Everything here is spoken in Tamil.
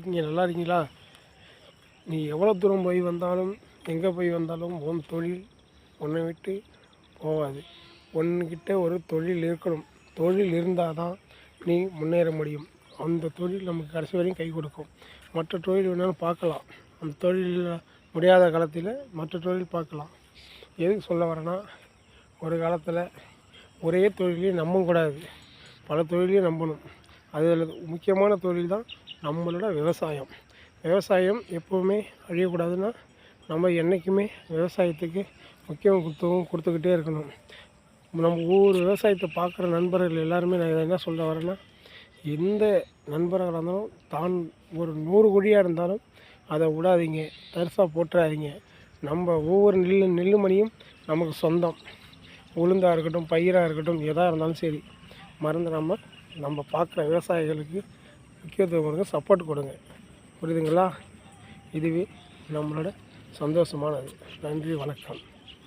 இருக்கீங்க நல்லா இருக்கீங்களா? நீ எவ்வளோ தூரம் போய் வந்தாலும் எங்கே போய் வந்தாலும் உன் தொழில் உன்னை விட்டு போகாது. உன்கிட்ட ஒரு தொழில் இருக்கணும். தொழில் இருந்தால் தான் நீ முன்னேற முடியும். அந்த தொழில் நமக்கு கடைசி வரையும் கை கொடுக்கும். மற்ற தொழில் வேணாலும் பார்க்கலாம். அந்த தொழில் முடியாத காலத்தில் மற்ற தொழில் பார்க்கலாம். எதுக்கு சொல்ல வரேன்னா ஒரு காலத்தில் ஒரே தொழிலையும் நம்பக்கூடாது. பல தொழிலையும் நம்பணும். அதில் முக்கியமான தொழில் தான் நம்மளோட விவசாயம். விவசாயம் எப்போவுமே அழியக்கூடாதுன்னா நம்ம என்றைக்குமே விவசாயத்துக்கு முக்கியத்துவம் கொடுத்துக்கிட்டே இருக்கணும். நம்ம ஒவ்வொரு விவசாயத்தை பார்க்குற நண்பர்கள் எல்லாருமே நான் இதை என்ன சொல்ல வரேன்னா எந்த நண்பர்களாக இருந்தாலும் தான் ஒரு நூறு கொடியாக இருந்தாலும் அதை விடாதீங்க. தரிசாக போட்டுறாதீங்க நம்ம ஒவ்வொரு நெல் நெல்லுமணியும் நமக்கு சொந்தம். உளுந்தாக இருக்கட்டும் பயிராக இருக்கட்டும் எதாக இருந்தாலும் சரி. மறந்துடாமல் நம்ம பார்க்குற விவசாயிகளுக்கு முக்கியத்துவம் கொடுங்க சப்போர்ட் கொடுங்க. புரியுதுங்களா? இதுவே நம்மளோட சந்தோஷமானது. நன்றி வணக்கம்.